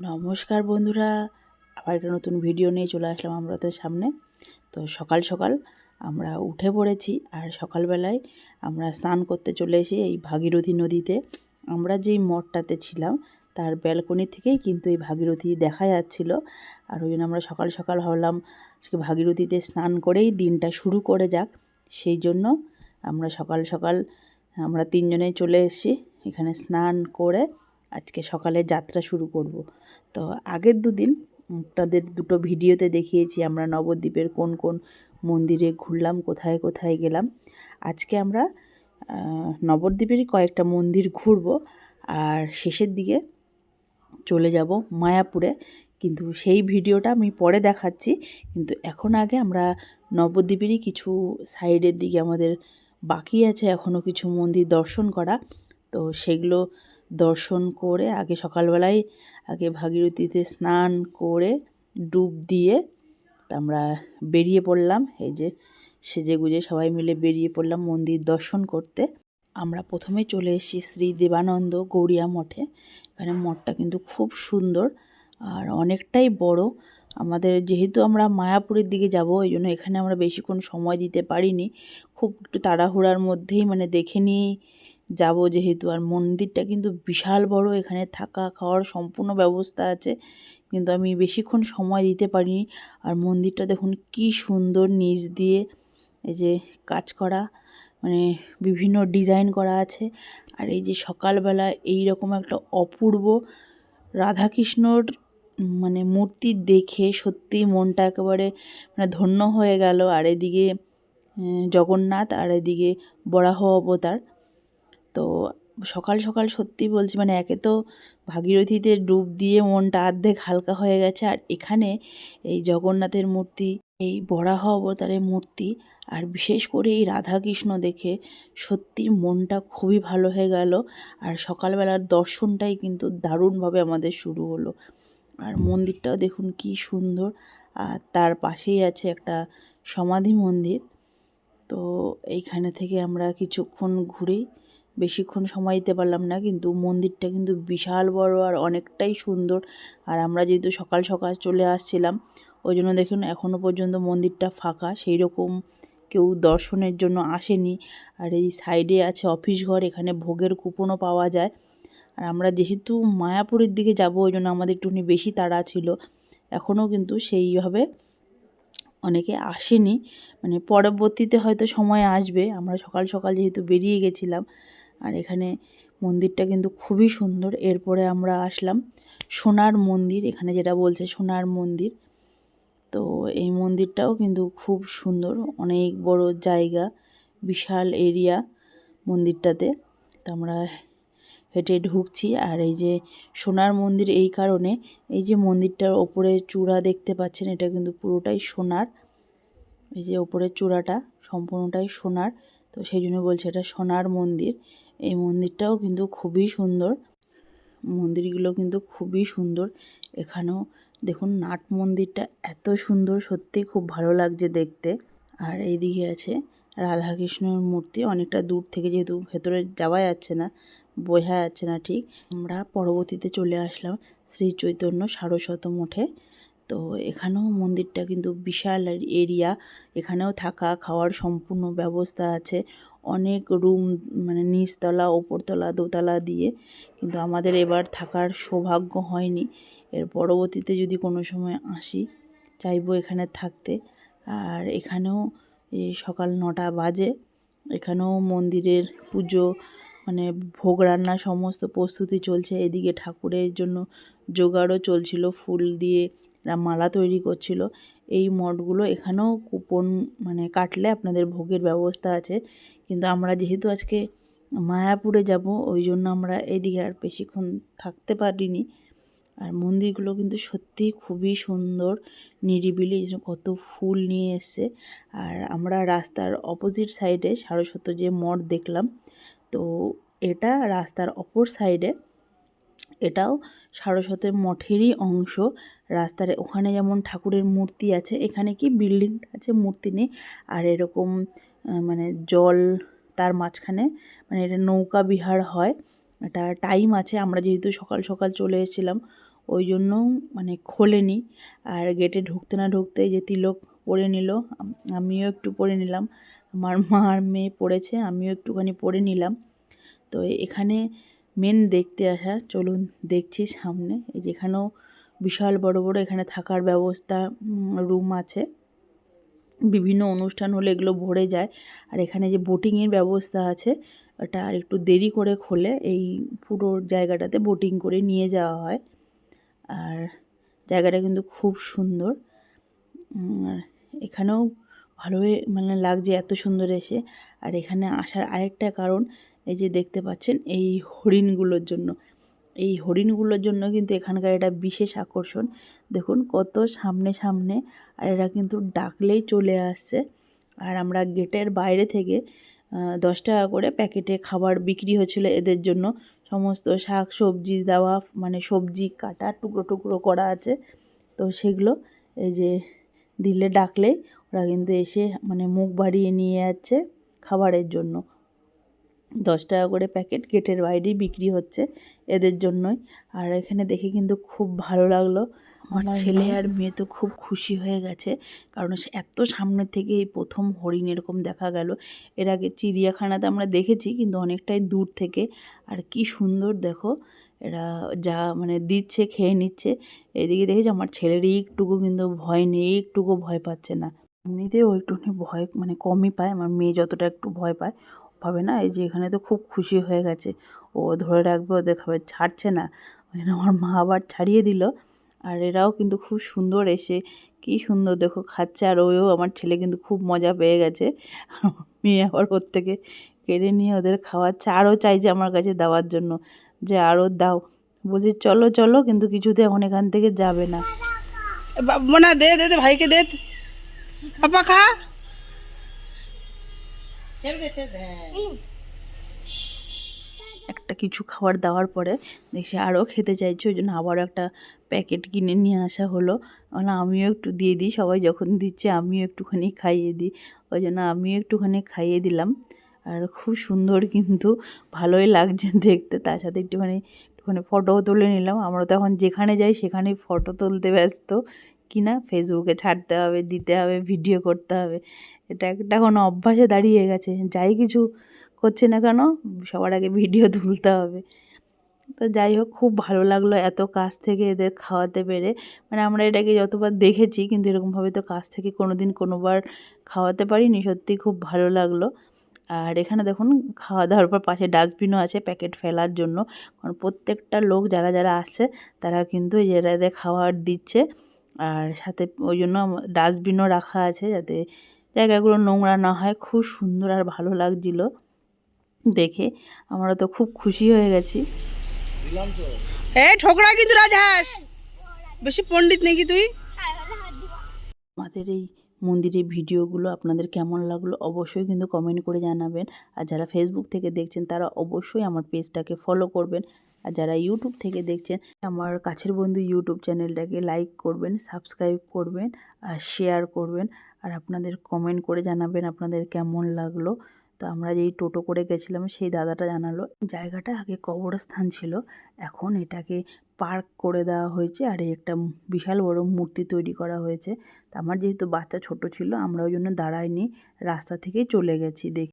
নমস্কার বন্ধুরা, আবার একটা নতুন ভিডিও নিয়ে চলে আসলাম আমরা আমাদের সামনে। তো সকাল সকাল আমরা উঠে পড়েছি আর সকালবেলায় আমরা স্নান করতে চলে এসি এই ভাগীরথী নদীতে আমরা যেই মঠটাতে ছিলাম, তার ব্যালকনি থেকেই কিন্তু এই ভাগীরথী দেখা যাচ্ছিল। আর ওই জন্য আমরা সকাল সকাল ভাবলাম, আজকে ভাগীরথীতে স্নান করেই দিনটা শুরু করে যাক। সেই জন্য আমরা সকাল সকাল আমরা তিনজনে চলে এসেছি, এখানে স্নান করে আজকে সকালে যাত্রা শুরু করব। তো আগের দুদিন আপনাদের দুটো ভিডিওতে দেখিয়েছি আমরা নবদ্বীপের কোন কোন মন্দিরে ঘুরলাম, কোথায় কোথায় গেলাম। আজকে আমরা নবদ্বীপেরই কয়েকটা মন্দির ঘুরব আর শেষের দিকে চলে যাব মায়াপুরে। কিন্তু সেই ভিডিওটা আমি পরে দেখাচ্ছি, কিন্তু এখন আগে আমরা নবদ্বীপেরই কিছু সাইডের দিকে আমাদের বাকি আছে এখনও কিছু মন্দির দর্শন করা। তো সেগুলো দর্শন করে আগে সকালবেলায় আগে ভাগীরথীতে স্নান করে ডুব দিয়ে আমরা বেরিয়ে পড়লাম। এই যে সেজে গুজে সবাই মিলে বেরিয়ে পড়লাম মন্দির দর্শন করতে। আমরা প্রথমে চলে এসেছি শ্রী দেবানন্দ গৌরিয়া মঠে। এখানে মঠটা কিন্তু খুব সুন্দর আর অনেকটাই বড়। আমাদের যেহেতু আমরা মায়াপুরের দিকে যাব, ওই জন্য এখানে আমরা বেশিক্ষণ সময় দিতে পারিনি। খুব একটু তাড়াহুড়ার মধ্যেই মানে দেখে নিয়েই যাব যেহেতু। আর মন্দিরটা কিন্তু বিশাল বড়, এখানে থাকা খাওয়ার সম্পূর্ণ ব্যবস্থা আছে। কিন্তু আমি বেশিক্ষণ সময় দিতে পারিনি। আর মন্দিরটা দেখুন কি সুন্দর নিচ দিয়ে এই যে কাজ করা মানে বিভিন্ন ডিজাইন করা আছে। আর এই যে সকালবেলা এই রকম একটা অপূর্ব রাধাকৃষ্ণর মানে মূর্তি দেখে সত্যি মনটা একেবারে মানে ধন্য হয়ে গেল। আর এদিকে জগন্নাথ, আর এদিকে বরাহ অবতার। তো সকাল সকাল সত্যি বলছি মানে একে তো ভাগীরথীতে ডুব দিয়ে মনটা আর্ধেক হালকা হয়ে গেছে। আর এখানে এই জগন্নাথের মূর্তি, এই বরাহ অবতারের মূর্তি, আর বিশেষ করে এই রাধাকৃষ্ণ দেখে সত্যি মনটা খুবই ভালো হয়ে গেল। আর সকালবেলার দর্শনটাই কিন্তু দারুণভাবে আমাদের শুরু হলো। আর মন্দিরটাও দেখুন কি সুন্দর। আর তার পাশেই আছে একটা সমাধি মন্দির। তো এইখানে থেকে আমরা কিছুক্ষণ ঘুরেই বেশিক্ষণ সময় দিতে পারলাম না, কিন্তু মন্দিরটা কিন্তু বিশাল বড় আর অনেকটাই সুন্দর। আর আমরা যেহেতু সকাল সকাল চলে আসছিলাম, ওই জন্য দেখুন এখনও পর্যন্ত মন্দিরটা ফাঁকা সেই রকম কেউ দর্শনের জন্য আসেনি। আর এই সাইডে আছে অফিস ঘর, এখানে ভোগের কুপনও পাওয়া যায়। আর আমরা যেহেতু মায়াপুরের দিকে যাব, ওই জন্য আমাদের একটুখানি বেশি তাড়া ছিল। এখনও কিন্তু সেইভাবে অনেকে আসেনি। মানে পরবর্তীতে হয়তো সময় আসবে, আমরা সকাল সকাল যেহেতু বেরিয়ে গেছিলাম আর এখানে মন্দিরটা কিন্তু খুবই সুন্দর। এরপরে আমরা আসলাম সোনার মন্দির। এখানে যেটা বলছে সোনার মন্দির, তো এই মন্দিরটাও কিন্তু খুব সুন্দর। অনেক বড় জায়গা, বিশাল এরিয়া মন্দিরটাতে। তো আমরা হেঁটে ঢুকছি। আর এই যে সোনার মন্দির এই কারণে, এই যে মন্দিরটার ওপরে চূড়া দেখতে পাচ্ছেন, এটা কিন্তু পুরোটাই সোনার। এই যে ওপরের চূড়াটা সম্পূর্ণটাই সোনার। তো সেই জন্য বলছে এটা সোনার মন্দির। এই মন্দিরটাও কিন্তু খুবই সুন্দর। মন্দিরগুলো কিন্তু খুবই সুন্দর। এখানেও দেখুন নাট মন্দিরটা এত সুন্দর, সত্যি খুব ভালো লাগছে দেখতে। আর এইদিকে আছে রাধাকৃষ্ণর মূর্তি, অনেকটা দূর থেকে যেহেতু ভেতরে যাওয়া যাচ্ছে না, বোঝা যাচ্ছে না ঠিক। আমরা পরবর্তীতে চলে আসলাম শ্রী চৈতন্য সারস্বত মঠে। তো এখানেও মন্দিরটা কিন্তু বিশাল এরিয়া এখানেও থাকা, খাওয়ার সম্পূর্ণ ব্যবস্থা আছে। অনেক রুম মানে নিচতলা ওপরতলা দোতলা দিয়ে কিন্তু আমাদের এবার থাকার সৌভাগ্য হয়নি। এর পরবর্তীতে যদি কোনো সময় আসি, চাইব এখানে থাকতে। আর এখানেও সকাল নটা বাজে, এখানেও মন্দিরের পুজো মানে ভোগ রান্না সমস্ত প্রস্তুতি চলছে। এদিকে ঠাকুরের জন্য জোগাড়ও চলছিল ফুল দিয়ে। মালা তৈরি করছিল। এই মঠগুলো এখানেও কুপন মানে কাটলে আপনাদের ভোগের ব্যবস্থা আছে। কিন্তু আমরা যেহেতু আজকে মায়াপুরে যাব, ওই জন্য আমরা এদিকে আর বেশিক্ষণ থাকতে পারিনি। আর মন্দিরগুলো কিন্তু সত্যিই খুবই সুন্দর, নিরিবিলি কত ফুল নিয়ে এসছে। আর আমরা রাস্তার অপোজিট সাইডে সারস্বত যে মঠ দেখলাম, তো এটা রাস্তার অপর সাইডে এটাও সারস্বতের মঠেরই অংশ। রাস্তার ওখানে যেমন ঠাকুরের মূর্তি আছে, এখানে কি বিল্ডিং আছে, মূর্তি নেই। আর এরকম মানে জল তার মাঝখানে মানে এটা নৌকা বিহার হয়। এটা টাইম আছে, আমরা যেহেতু সকাল সকাল চলে এসেছিলাম, ওই জন্য মানে খোলেনি। আর গেটে ঢুকতে না ঢুকতে যে তিলক পরে নিল আমিও একটু পরে নিলাম। আমার মা আর মেয়ে পড়েছে, আমিও একটুখানি পরে নিলাম। তো এখানে মেন দেখতে আসা। চলুন দেখছি সামনে। এই যেখানেও বিশাল বড় বড় এখানে থাকার ব্যবস্থা রুম আছে। বিভিন্ন অনুষ্ঠান হলে এগুলো ভরে যায়। আর এখানে যে বোটিংয়ের ব্যবস্থা আছে, ওটা আর একটু দেরি করে খোলে। এই পুরো জায়গাটাতে বোটিং করে নিয়ে যাওয়া হয়। আর জায়গাটা কিন্তু খুব সুন্দর। এখানেও ভালোই মানে লাগছে এত সুন্দর এসে। আর এখানে আসার আরেকটা কারণ এই যে দেখতে পাচ্ছেন, এই হরিণগুলোর জন্য। এই হরিণগুলোর জন্য কিন্তু এখানকার এটা বিশেষ আকর্ষণ। দেখুন কত সামনে সামনে, আর এরা কিন্তু ডাকলেই চলে আসছে। আর আমরা গেটের বাইরে থেকে দশ টাকা করে প্যাকেটে খাবার বিক্রি হচ্ছিল এদের জন্য। সমস্ত শাক সবজি দেওয়া মানে সবজি কাটা টুকরো টুকরো করা আছে। তো সেগুলো এই যে দিলে ডাকলেই ওরা কিন্তু এসে মানে মুখ বাড়িয়ে নিয়ে যাচ্ছে খাবারের জন্য। দশ টাকা করে প্যাকেট গেটের বাইরেই বিক্রি হচ্ছে এদের জন্যই। আর এখানে দেখে কিন্তু খুব ভালো লাগল। আমার ছেলে আর মেয়ে তো খুব খুশি হয়ে গেছে কারণ এত সামনে থেকে এই প্রথম হরিণ এরকম দেখা গেল। এর আগে চিড়িয়াখানাতে আমরা দেখেছি কিন্তু অনেকটাই দূর থেকে। আর কি সুন্দর দেখো এরা যা মানে দিচ্ছে খেয়ে নিচ্ছে। এদিকে দেখেছি আমার ছেলের একটুকু কিন্তু ভয় নেই একটুকু ভয় পাচ্ছে না। এমনিতেও একটুখানি ভয় মানে কমই পায় আমার মেয়ে যতটা একটু ভয় পায় ভাবে না? এই যে এখানে তো খুব খুশি হয়ে গেছে। ও ধরে রাখবে, ওদের খাবে ছাড়ছে না। ওই আমার মা আবার ছাড়িয়ে দিল। আর এরাও কিন্তু খুব সুন্দর এসে, কি সুন্দর দেখো, খাচ্ছে। আর ওও আমার ছেলে কিন্তু খুব মজা পেয়ে গেছে। মেয়ে আবার ওর থেকে কেড়ে নিয়ে ওদের খাওয়াচ্ছে। আরও চাইছে আমার কাছে দেওয়ার জন্য। যে আরও দাও। বলছি, চলো চলো, কিন্তু কিছুতে এখন এখান থেকে যাবে না। মোনা, দে দে দে, ভাইকে দে। পাপা খা। একটা কিছু খাবার দেওয়ার পরে দেখছি আরও খেতে চাইছে, ওই জন্য আবারও একটা প্যাকেট কিনে নিয়ে আসা হলো। মানে আমিও একটু দিয়ে দিই, সবাই যখন দিচ্ছে আমিও একটুখানি খাইয়ে দিই। ওই জন্য আমিও একটুখানি খাইয়ে দিলাম। আর খুব সুন্দর কিন্তু, ভালোই লাগছে দেখতে। তার সাথে একটুখানি একটুখানি ফটোও তুলে নিলাম। আমরা তো এখন যেখানে যাই সেখানেই ফটো তুলতে ব্যস্ত। কিনা ফেসবুকে ছাড়তে হবে, দিতে হবে ভিডিও করতে হবে। এটা একটা এখন অভ্যাসে দাঁড়িয়ে গেছে। যাই কিছু করছে না কেন, সবার আগে ভিডিও তুলতে হবে। তো যাই হোক, খুব ভালো লাগল এত কাছ থেকে এদের খাওয়াতে পেরে। মানে আমরা এটাকে যতবার দেখেছি, কিন্তু এরকমভাবে তো কাছ থেকে কোনো দিন কোনোবার খাওয়াতে পারিনি। সত্যি খুব ভালো লাগল। আর এখানে দেখুন খাওয়া দাওয়ার পর পাশে ডাস্টবিনও আছে প্যাকেট ফেলার জন্য। কারণ প্রত্যেকটা লোক যারা যারা আসছে, তারা কিন্তু এরা এদের খাওয়ার দিচ্ছে। আর সাথে ওই জন্য ডাস্টবিনও রাখা আছে যাতে জায়গাগুলো নোংরা না হয়। খুব সুন্দর আর ভালো লাগছিল দেখে। আমরা তো খুব খুশি হয়ে গেছি। এ ঠোকরা কিন্তু রাজহাঁস। বেশি পণ্ডিত নাকি তুই? আমাদের এই মন্দিরের ভিডিওগুলো আপনাদের কেমন লাগল অবশ্যই কিন্তু কমেন্ট করে জানাবেন। আর যারা ফেসবুক থেকে দেখছেন তারা অবশ্যই আমার পেজটাকে ফলো করবেন। আর যারা ইউটিউব থেকে দেখছেন, আমার কাছের বন্ধু ইউটিউব চ্যানেলটাকে লাইক করবেন সাবস্ক্রাইব করবেন, আর শেয়ার করবেন। আর আপনাদের কমেন্ট করে জানাবেন আপনাদের কেমন লাগল। তো আমরা যেই টোটো করে গেছিলাম, সেই দাদাটা জানালো, জায়গাটা আগে কবরস্থান ছিল, এখন এটাকে পার্ক করে দেওয়া হয়েছে আর একটা বিশাল বড় মূর্তি তৈরি করা হয়েছে। আমার যেহেতু বাচ্চা ছোট ছিল, আমরা ওই জন্য দাঁড়াইনি, রাস্তা থেকেই চলে গেছি দেখি।